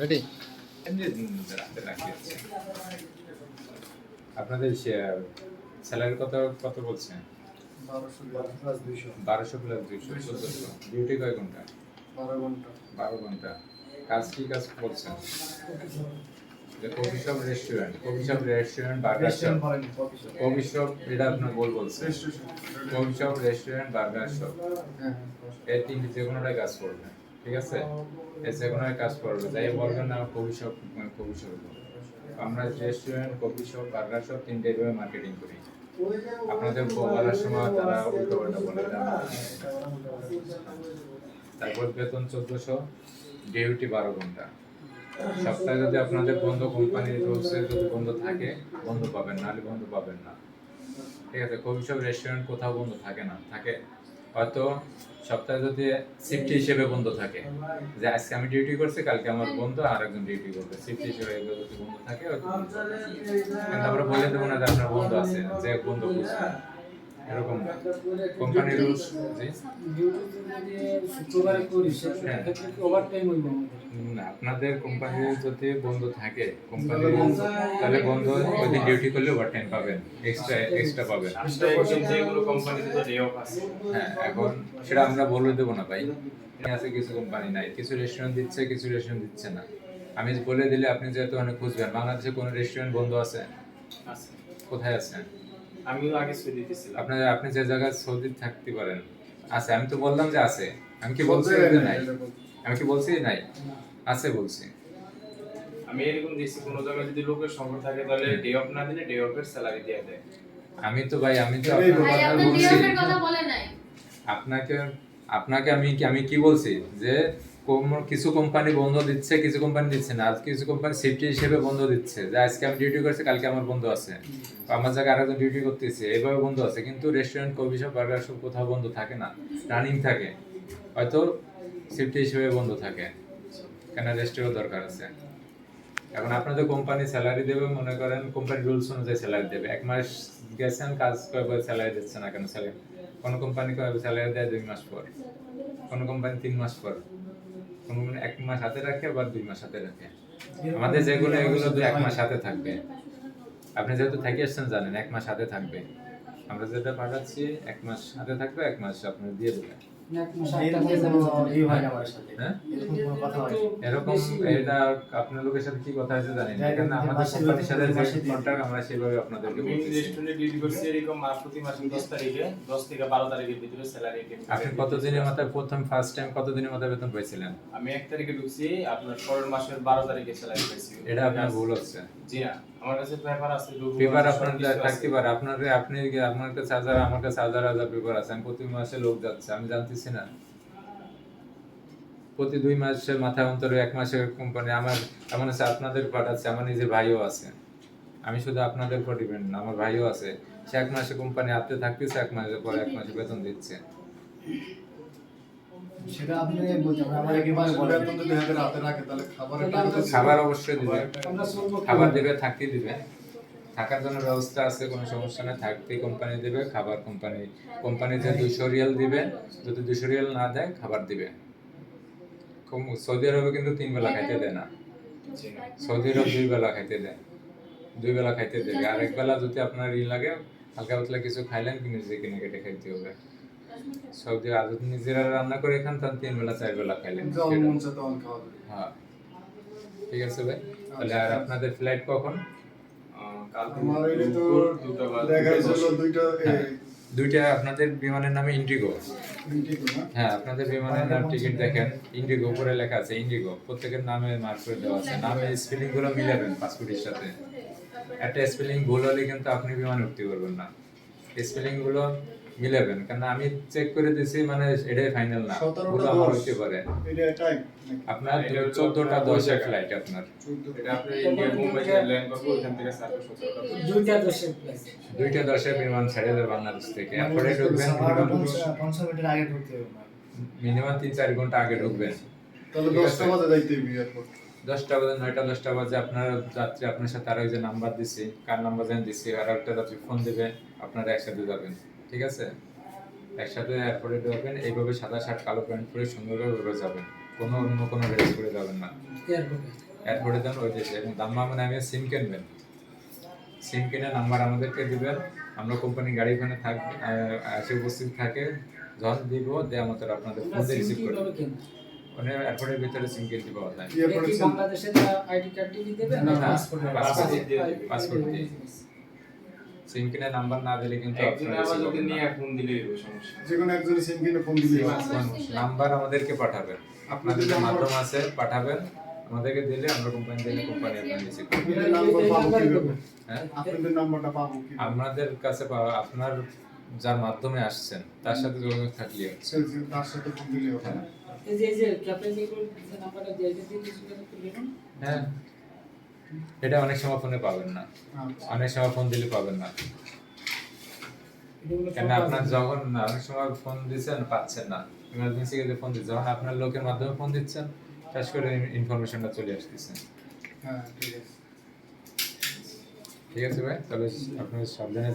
Ready আপনাদের salary কত কত বলছেন? বারোশো প্লাস দুইশো। বারোশো প্লাস দুইশো চোদ্দশো। ডিউটি কয় ঘণ্টা? বারো ঘণ্টা। বারো ঘণ্টা। কাজ কি কাজ করছেন? Coffee shop restaurant coffee shop restaurant burger shop coffee shop এটা আপনার বলছে restaurant coffee shop restaurant burger shop হ্যাঁ এই তিনটি যে কোনোটাই কাজ করবে ঠিক আছে? যে কোনোটাই কাজ করবে, যাই বলবেন না কফি শপ কফি শপ আমরা restaurant coffee shop burger shop তিনটে এভাবে মার্কেটিং করি। আপনাদের বলার সময় তারা উল্টো পাল্টা বলে তারপর বেতন চোদ্দশো ডিউটি বারো ঘণ্টা। সপ্তাহে যদি আপনাদের বন্ধ কোম্পানির রুলসে যদি বন্ধ থাকে, বন্ধ পাবেন, নাহলে বন্ধ পাবেন না। ঠিক আছে? কফি শপ রেস্টুরেন্ট কোথাও বন্ধ থাকে না, থাকে? হয়তো সপ্তাহে যদি শিফট হিসেবে বন্ধ থাকে। যে আজকে আমি ডিউটি করছি, কালকে আমার বন্ধু, আর একজন ডিউটি করবে। শিফট হিসেবে বন্ধ থাকে কিন্তু আমরা বলে দেবো না যে আপনার বন্ধু আছে, যে বন্ধু বুঝবে এরকম না কোম্পানির রুলস হ্যাঁ। না, আপনাদের কোম্পানি যদি বন্ধ থাকে কোম্পানি তাহলে বন্ধ ওই দিন ডিউটি করলে ওভার টাইম পাবেন এক্সট্রা এক্সট্রা পাবেন। যেগুলো কোম্পানিতে তো ডে অফ আছে। হ্যাঁ এখন সেটা আমরা বলে দেবো না ভাই। আছে কিছু কোম্পানি নাই কিছু রেস্টুরেন্ট দিচ্ছে কিছু রেস্টুরেন্ট দিচ্ছে না। আমি বলে দিলে আপনি যেহেতু অনেক খুঁজবেন বাংলাদেশে কোনো রেস্টুরেন্ট বন্ধ আছে? আছে। কোথায় আছে? আমিও আগে সৌদিতে ছিলাম আপনার আপনি যে জায়গায় সৌদি থাকতে পারেন। আছে আমি তো বললাম যে আছে। আমি কি বলছি যে নাই? আমি কি বলছি নাই? আছে বলছি। আমি এরকম দেখছি কোনো জায়গায় যদি লোকের সংকট থাকে তাহলে ডে অফ না দিলে ডে অফের স্যালারি দিয়ে দেয়। আমি তো ভাই আমি তো আপনার তো কথা বলছি। বলে নাই। আপনাকে আপনাকে আমি কি আমি কি বলছি? যে কিছু কোম্পানি বন্ধ দিচ্ছে কিছু কোম্পানি দিচ্ছে না। আজ কিছু কোম্পানি সেফটি হিসেবে বন্ধ দিচ্ছে। যে আজকে আমি ডিউটি করছি কালকে আমার বন্ধ আছে। আমার জায়গায় আরেকজন ডিউটি করতেছে এইভাবে বন্ধ আছে। কিন্তু restaurant coffee shop burger shop কোথাও বন্ধ থাকে না। রানিং থাকে। হয়তো সেফটি হিসেবে বন্ধ থাকে। কেন রেস্টেরও দরকার আছে? এখন আপনাদের কোম্পানি স্যালারি দেবে মনে করেন কোম্পানি রুলস অনুযায়ী স্যালারি দেবে। এক মাস গেছেন কাজ করে স্যালারি দিচ্ছে না কেন? স্যালারি কোনো কোম্পানি স্যালারি দেয় দুই মাস পর। কোনো কোম্পানি তিন মাস পর। মাস হাতে রাখে বা দুই মাস হাতে রাখে। আমাদের যেগুলো এগুলো দু এক মাস হাতে থাকবে। আপনি যেহেতু থেকে আসছেন জানেন এক মাস হাতে থাকবে। আমরা যেটা পাঠাচ্ছি এক মাস হাতে থাকবে এক মাস আপনি দিয়ে দেবেন। এরকম আটটা কোনো দিন হয় না আমার সাথে। হ্যাঁ? এরকম কোনো কথা হয়? না। এরকম এটা আপনার লোকের সাথে কি কথা হয়েছে জানি না। জানি আমাদের কোম্পানির সাথে যে কন্ট্রাক্ট আমরা সেভাবে আপনাদেরকে আমি রেস্টুরেন্টে ডিউটি করছি এরকম মাস প্রতি মাসে দশ তারিখে দশ থেকে বারো তারিখের ভিতরে স্যালারি আপনি কতদিনের মাথায় প্রথম ফার্স্ট টাইম কতদিনের মাথায় বেতন পাইছিলেন? আমি এক তারিখে ঢুকছি আপনার পরের মাসের বারো তারিখে স্যালারি পাইছি। এটা আপনার ভুল হচ্ছে। জি না। আমার কাছে পেপার আছে পেপার আপনার থাকতে পারে। আপনার আপনি আপনার কাছে হাজার আমার কাছে হাজার হাজার পেপার আছে। আমি প্রতি মাসে লোক যাচ্ছে আমি জানতেছি না। প্রতি দুই মাসের মাথায় অন্তরে এক মাসের কোম্পানি আমার এমন আছে আপনাদের পাঠাচ্ছে আমার নিজের ভাইও আছে। আমি শুধু আপনাদের উপর ডিপেন্ড না আমার ভাইও আছে। সে এক মাসে কোম্পানি হাতে থাকতেছে এক মাসের পর এক মাসে বেতন দিচ্ছে। সেটা আপনি বলছেন আমার একেবারে বলেন। বেতন যদি হাতে রাতে রাখে তাহলে খাবারের খাবার অবশ্যই দিবে। খাবার দেবে থাকতে দিবে। থাকার জন্য ব্যবস্থা আছে কোনো সমস্যা নেই। থাকতে কোম্পানি দেবে খাবার কোম্পানি কোম্পানি যে দুশো রিয়াল দিবে যদি দুশো রিয়াল না দেয় খাবার দিবে। সৌদি আরবে কিন্তু তিন বেলা খাইতে দেয় না। না। সৌদি আরব দুই বেলা খাইতে দেয়। দুই বেলা খাইতে দেবে। আর এক বেলা যদি আপনার ই লাগে হালকা পাতলা কিছু খাইলেন কি নিজে কিনে কেটে খাইতে হবে। সৌদি আর নিজেরা রান্না করে খান তাহলে তিন বেলা চার বেলা খাইলেন। হ্যাঁ। ঠিক আছে ভাই। তাহলে আর আপনাদের ফ্লাইট কখন? দশ। দুইটা হ্যাঁ, আপনাদের বিমানের নামে ইন্ডিগো হ্যাঁ আপনাদের বিমানের নাম টিকিট দেখেন। ইন্ডিগো উপরে লেখা আছে ইন্ডিগো প্রত্যেকের নামে মার্ক করে দেওয়া আছে। নামে স্পেলিংগুলো মিলাবেন পাসপোর্টের সাথে। একটা স্পেলিং ভুল হলে কিন্তু আপনি বিমানে উঠতে পারবেন না। স্পেলিংগুলো মিলাবেন কারণ আমি চেক করে দিছি মানে এটাই ফাইনাল না। সতেরোটা ভুল আমার হইতে পারে। আপনার চোদ্দটা দশের ফ্লাইট আপনার। দুইটা দশের দুইটা দশের বিমান ছেড়ে দেবে বাংলাদেশ থেকে। এরপরে ঢুকবেন পঞ্চাশ আগে ঢুকতে হবে মিনিমাম তিন চার ঘণ্টা আগে ঢুকবেন তাহলে দশটা। বাজে যাইতে হবে এয়ারপোর্ট দশটা বাজে নয়টা দশটা বাজে আপনার যাত্রী আপনার সাথে আরও যে নাম্বার দিছি। কার নাম্বার যেন দিছি? আর একটা যাত্রী ফোন দিবে আপনারা একসাথে যাবেন। ঠিক আছে? একসাথে এয়ারপোর্টে ঢুকবেন এইভাবে সাদা শার্ট কালো প্যান্ট পরে সুন্দরভাবে যাবেন। কোনো অন্য কোনো ড্রেস করে যাবেন না। এয়ারপোর্টে দেন ওই দেশে। এবং দাম্মামে নামে সিম কিনবেন। সিম কিনে নাম্বার আমাদেরকে দিবেন। আমরা কোম্পানি গাড়ি ওখানে আহ, এসে উপস্থিত থাকে। যখন দিব দেওয়া মতো আপনাদের ফোন রিসিভ করে কীভাবে ওখানে এয়ারপোর্টের ভিতরে সিম কিনতে পাওয়া যায়। বাংলাদেশের আইডি কার্ড দিয়ে দিবে না, পাসপোর্ট পাসপোর্ট দিয়ে পাসপোর্ট দিয়ে। সিম কিনে নাম্বার না দিলে কিন্তু একজনে আপনারা যদি নিয়ে ফোন দিলেই হবে সমস্যা যে কোনো সিম কিনে ফোন হবে। নাম্বার আমাদেরকে পাঠাবেন। আপনাদের যে মাধ্যম আছে পাঠাবেন। আমাদেরকে দিলে আমরা কোম্পানি দিলে কোম্পানি রিসিভ করবে নাম্বার পাবো কীভাবে? হ্যাঁ? আপনাদের নাম্বারটা পাবো কি আপনাদের কাছে পাওয়া- আপনার যার মাধ্যমে আসছেন তার সাথে যোগাযোগ থাকলে তার সাথে ফোন দিলেই হবে। এই যে এই যে নাম্বারটা দিয়ে দিতে হ্যাঁ। এটা অনেক সময় ফোনে পাবেন না। আচ্ছা। অনেক সময় ফোন দিলে পাবেন না। কেন আপনার যখন অনেক সময় ফোন দিচ্ছেন পাচ্ছেন না। ইমার্জেন্সি গেলে ফোন দিচ্ছেন। যখন আপনার লোকের মাধ্যমে ফোন দিচ্ছেন শেষ করে ইনফরমেশনটা চলে আসতেছে। হ্যাঁ ঠিক আছে। ঠিক আছে ভাই তাহলে আপনি সাবধানে